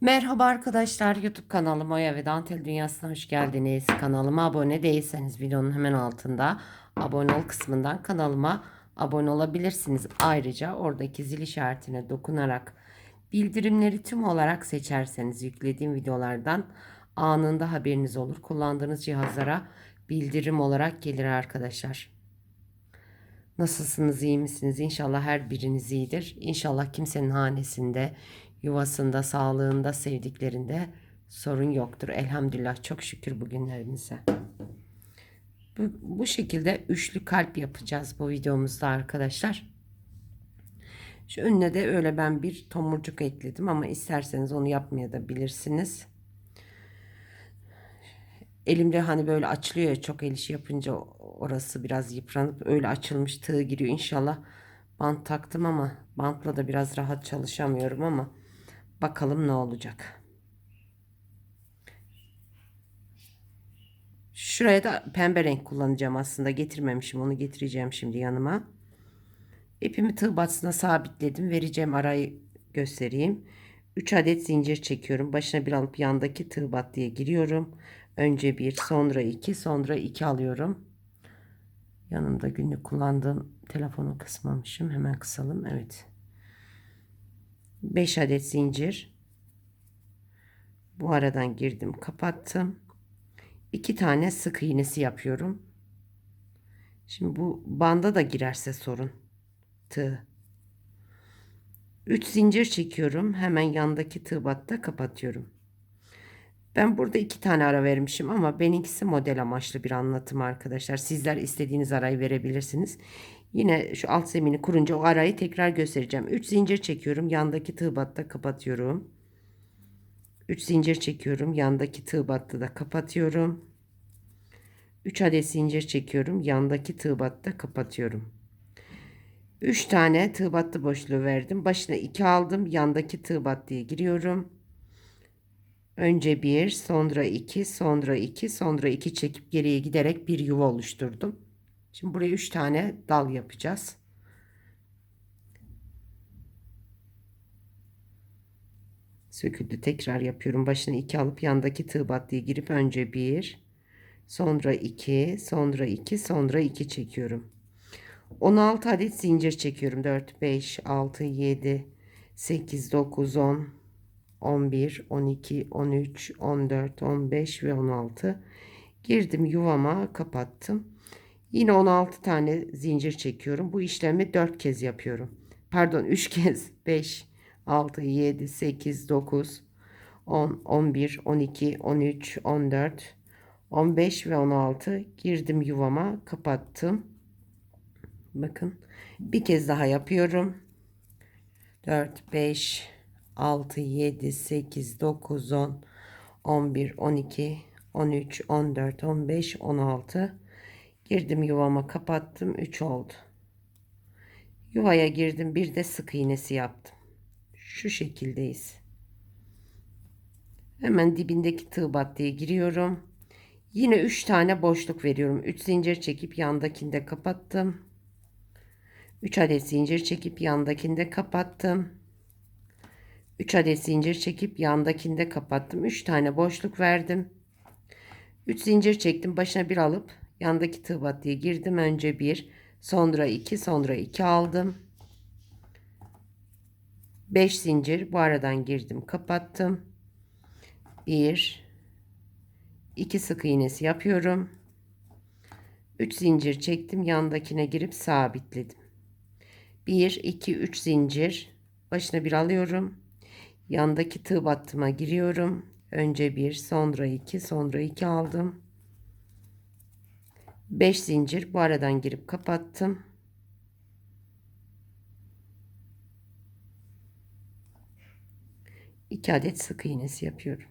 Merhaba arkadaşlar YouTube kanalıma Oya ve Dantel Dünyası'na hoş geldiniz. Kanalıma abone değilseniz videonun hemen altında abone ol kısmından kanalıma abone olabilirsiniz. Ayrıca oradaki zil işaretine dokunarak bildirimleri tüm olarak seçerseniz yüklediğim videolardan anında haberiniz olur. Kullandığınız cihazlara bildirim olarak gelir arkadaşlar. Nasılsınız, iyi misiniz? İnşallah her biriniz iyidir. İnşallah kimsenin hanesinde, yuvasında, sağlığında, sevdiklerinde sorun yoktur. Elhamdülillah çok şükür bugünlerimize. Bu, bu şekilde üçlü kalp yapacağız bu videomuzda arkadaşlar. Şu önüne de öyle ben bir tomurcuk ekledim ama isterseniz onu yapmaya da bilirsiniz. Elimde hani böyle açılıyor ya çok el işi yapınca orası biraz yıpranıp öyle açılmış tığ giriyor. İnşallah bant taktım ama bantla da biraz rahat çalışamıyorum ama bakalım ne olacak. Şuraya da pembe renk kullanacağım aslında. Getirmemişim onu getireceğim şimdi yanıma. İpimi tığ batısına sabitledim. Vereceğim arayı göstereyim. 3 adet zincir çekiyorum. Başına bir alıp yandaki tığ battıya giriyorum. Önce bir, sonra iki, sonra iki alıyorum. Yanımda günlük kullandığım telefonu kısmamışım. Hemen kısalım. Evet. 5 adet zincir. Bu aradan girdim, kapattım. 2 tane sık iğnesi yapıyorum. Şimdi bu banda da girerse sorun. Tığ. 3 zincir çekiyorum. Hemen yandaki tığ batta kapatıyorum. Ben burada iki tane ara vermişim ama benimkisi model amaçlı bir anlatım arkadaşlar. Sizler istediğiniz arayı verebilirsiniz. Yine şu alt zemini kurunca o arayı tekrar göstereceğim. 3 zincir çekiyorum. Yandaki tığ batta kapatıyorum. 3 zincir çekiyorum. Yandaki tığ battı da kapatıyorum. 3 adet zincir çekiyorum. Yandaki tığ batta kapatıyorum. 3 tane tığ battı boşluğu verdim. Başına 2 aldım. Yandaki tığ battıya giriyorum. Önce bir, sonra iki, sonra iki, sonra iki çekip geriye giderek bir yuva oluşturdum. Şimdi buraya üç tane dal yapacağız. Söküldü tekrar yapıyorum. Başına iki alıp yandaki tığ battıya girip önce bir, sonra iki, sonra iki, sonra iki çekiyorum. 16 adet zincir çekiyorum. 4, 5, 6, 7, 8, 9, 10, 11, 12, 13, 14, 15 ve 16. Girdim yuvama kapattım. Yine 16 tane zincir çekiyorum. Bu işlemi 4 kez yapıyorum. Pardon 3 kez. 5, 6, 7, 8, 9, 10, 11, 12, 13, 14, 15 ve 16. Girdim yuvama kapattım. Bakın bir kez daha yapıyorum. 4, 5, 6, 7, 8, 9, 10, 11, 12, 13, 14, 15, 16. Girdim yuvama kapattım. 3 oldu. Yuvaya girdim. Bir de sık iğnesi yaptım. Şu şekildeyiz. Hemen dibindeki tığ battıya giriyorum. Yine 3 tane boşluk veriyorum. 3 zincir çekip yandakinde kapattım. 3 adet zincir çekip yandakinde kapattım. 3 adet zincir çekip yandakinde kapattım. 3 tane boşluk verdim. 3 zincir çektim. Başına bir alıp yandaki tığ girdim. Önce 1, sonra 2, sonra 2 aldım. 5 zincir bu aradan girdim, kapattım. 1 2 sık iğnesi yapıyorum. 3 zincir çektim, yandakine girip sabitledim. 1 2 3 zincir başına bir alıyorum. Yandaki tığ battıma giriyorum. Önce bir, sonra iki, sonra iki aldım. 5 zincir bu aradan girip kapattım. İki adet sık iğnesi yapıyorum.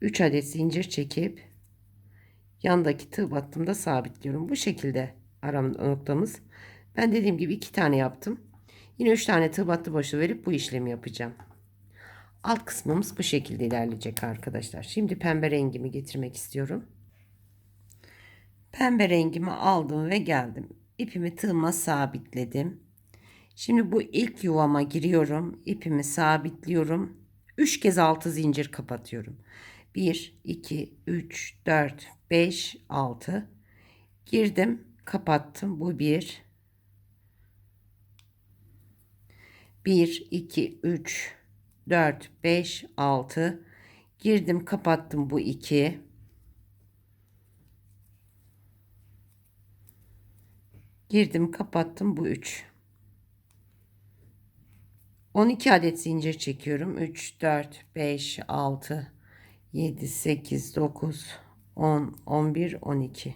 3 adet zincir çekip yandaki tığ battımda sabitliyorum. Bu şekilde aram noktamız. Ben dediğim gibi iki tane yaptım. Yine 3 tane tığ battı boşu verip bu işlemi yapacağım. Alt kısmımız bu şekilde ilerleyecek arkadaşlar. Şimdi pembe rengimi getirmek istiyorum. Pembe rengimi aldım ve geldim. İpimi tığıma sabitledim. Şimdi bu ilk yuvama giriyorum. İpimi sabitliyorum. 3 kez 6 zincir kapatıyorum. 1, 2, 3, 4, 5, 6. Girdim, kapattım. Bu 1. 1, 2, 3, 4, 5, 6. Girdim, kapattım. Bu 2. Girdim, kapattım. Bu 3. 12 adet zincir çekiyorum. 3, 4, 5, 6, 7, 8, 9, 10, 11, 12.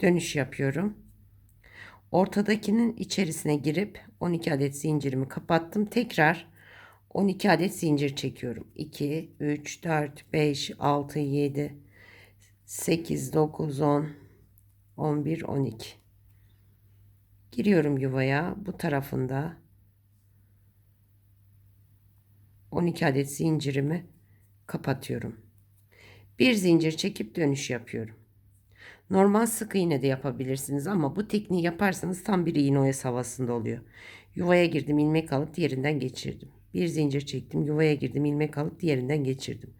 Dönüş yapıyorum. Ortadakinin içerisine girip 12 adet zincirimi kapattım. Tekrar 12 adet zincir çekiyorum. 2, 3, 4, 5, 6, 7, 8, 9, 10, 11, 12. Giriyorum yuvaya. Bu tarafında 12 adet zincirimi kapatıyorum. Bir zincir çekip dönüş yapıyorum. Normal sık iğne de yapabilirsiniz ama bu tekniği yaparsanız tam bir iğne havasında oluyor. Yuvaya girdim ilmek alıp diğerinden geçirdim. Bir zincir çektim yuvaya girdim ilmek alıp diğerinden geçirdim.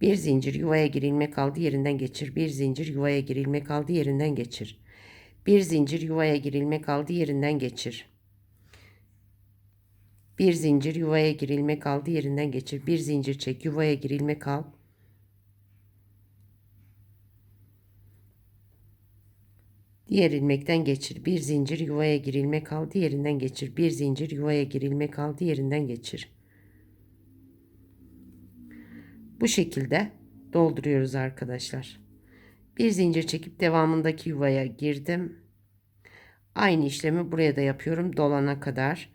Bir zincir yuvaya gir ilmek al diğerinden geçir. Bir zincir yuvaya gir ilmek al diğerinden geçir. Bir zincir yuvaya gir ilmek al diğerinden geçir. Bir zincir yuvaya gir ilmek al diğerinden geçir. Bir zincir çek yuvaya gir ilmek al. Diğer ilmekten geçir. Bir zincir yuvaya gir ilmek al diğerinden geçir. Bir zincir yuvaya gir ilmek al diğerinden geçir. Bu şekilde dolduruyoruz arkadaşlar. Bir zincir çekip devamındaki yuvaya girdim. Aynı işlemi buraya da yapıyorum dolana kadar.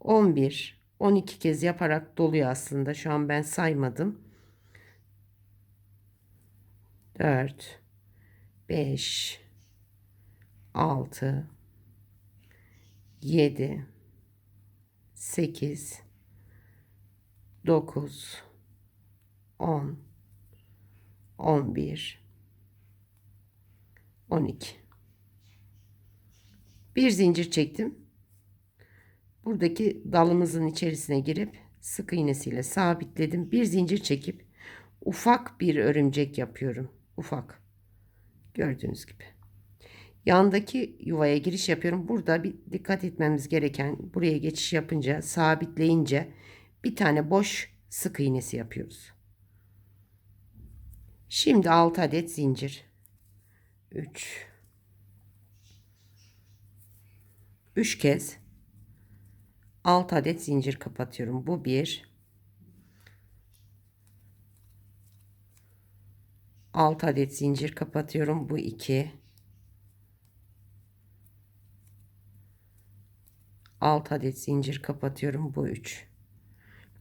11 12 kez yaparak doluyor aslında. Şu an ben saymadım. 4 5 6 7 8 9 10 11 12 bir zincir çektim. Buradaki dalımızın içerisine girip sık iğnesiyle sabitledim. Bir zincir çekip ufak bir örümcek yapıyorum. Ufak. Gördüğünüz gibi. Yandaki yuvaya giriş yapıyorum. Burada bir dikkat etmemiz gereken buraya geçiş yapınca sabitleyince bir tane boş sık iğnesi yapıyoruz şimdi 6 adet zincir 3 3 kez 6 adet zincir kapatıyorum. Bu 1 6 adet zincir kapatıyorum. Bu 2 6 adet zincir kapatıyorum. Bu 3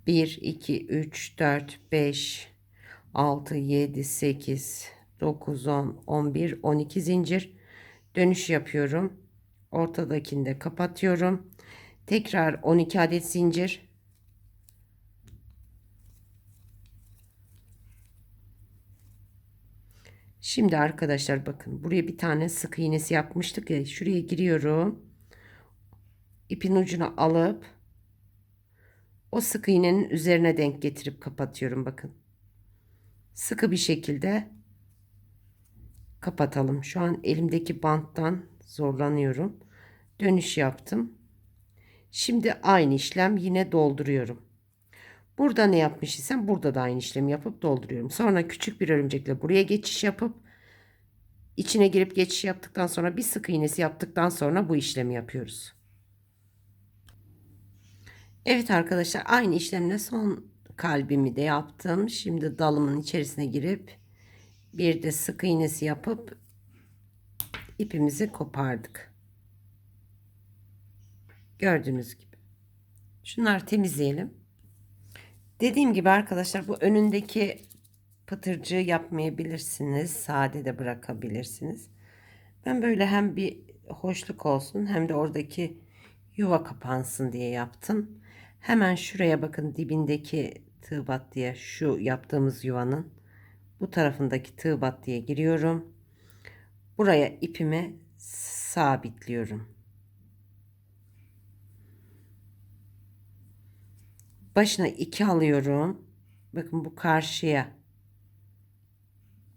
1 2 3 4 5 6 7 8 9, 10, 11, 12 zincir dönüş yapıyorum. Ortadakini de kapatıyorum. Tekrar 12 adet zincir. Şimdi arkadaşlar bakın buraya bir tane sık iğnesi yapmıştık ya şuraya giriyorum. İpin ucunu alıp o sık iğnenin üzerine denk getirip kapatıyorum bakın. Sıkı bir şekilde kapatalım. Şu an elimdeki banttan zorlanıyorum. Dönüş yaptım. Şimdi aynı işlem yine dolduruyorum. Burada ne yapmış isem burada da aynı işlemi yapıp dolduruyorum. Sonra küçük bir örümcekle buraya geçiş yapıp içine girip geçiş yaptıktan sonra bir sık iğnesi yaptıktan sonra bu işlemi yapıyoruz. Evet arkadaşlar aynı işlemle son kalbimi de yaptım. Şimdi dalımın içerisine girip bir de sık iğnesi yapıp ipimizi kopardık. Gördüğünüz gibi. Şunları temizleyelim. Dediğim gibi arkadaşlar bu önündeki pıtırcığı yapmayabilirsiniz. Sade de bırakabilirsiniz. Ben böyle hem bir hoşluk olsun hem de oradaki yuva kapansın diye yaptım. Hemen şuraya bakın dibindeki tığ diye şu yaptığımız yuvanın bu tarafındaki tığ battıya giriyorum. Buraya ipimi sabitliyorum. Başına 2 alıyorum. Bakın bu karşıya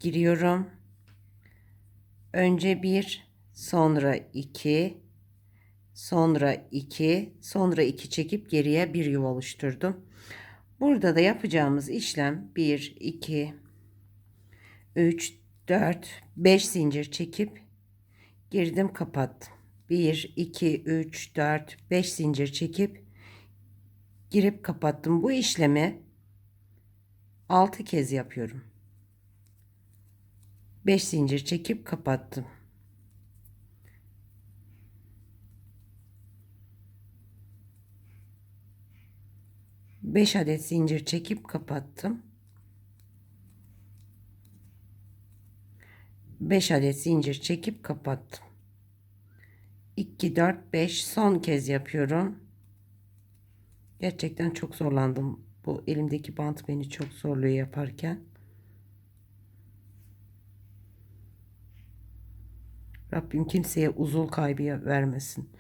giriyorum. Önce 1, sonra 2, sonra 2, sonra 2 çekip geriye bir yuva oluşturdum. Burada da yapacağımız işlem 1, 2, 3, 4, 5 zincir çekip girdim kapattım. 1, 2, 3, 4, 5 zincir çekip girip kapattım. Bu işlemi 6 kez yapıyorum. 5 zincir çekip kapattım. Beş adet zincir çekip kapattım. 5 adet zincir çekip kapattım. 2 4 5 son kez yapıyorum. Gerçekten çok zorlandım. Bu elimdeki bant beni çok zorluyor yaparken. Rabbim kimseye uzul kaybı vermesin.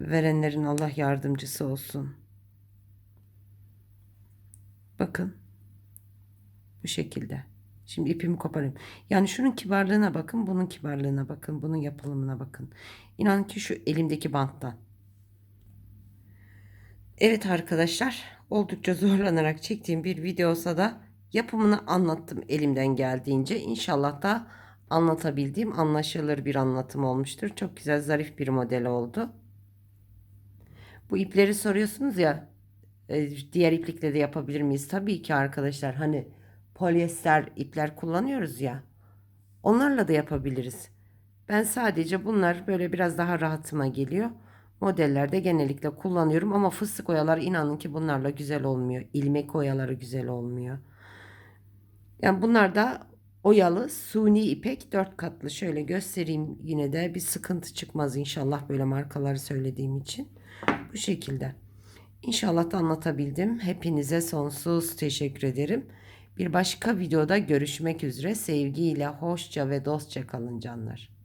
Verenlerin Allah yardımcısı olsun. Bakın. Bu şekilde. Şimdi ipimi koparayım. Yani şunun kibarlığına bakın, bunun kibarlığına bakın, bunun yapılımına bakın. İnan ki şu elimdeki banttan. Evet arkadaşlar, oldukça zorlanarak çektiğim bir video olsa da yapımını anlattım elimden geldiğince. İnşallah da anlatabildiğim anlaşılır bir anlatım olmuştur. Çok güzel, zarif bir model oldu. Bu ipleri soruyorsunuz ya, diğer iplikle de yapabilir miyiz? Tabii ki arkadaşlar. Hani polyester ipler kullanıyoruz ya. Onlarla da yapabiliriz. Ben sadece bunlar böyle biraz daha rahatıma geliyor. Modellerde genellikle kullanıyorum ama fıstık oyaları inanın ki bunlarla güzel olmuyor. İlmek oyaları güzel olmuyor. Yani bunlar da oyalı suni ipek dört katlı. Şöyle göstereyim yine de bir sıkıntı çıkmaz inşallah böyle markaları söylediğim için. Bu şekilde. İnşallah da anlatabildim. Hepinize sonsuz teşekkür ederim. Bir başka videoda görüşmek üzere. Sevgiyle, hoşça ve dostça kalın canlar.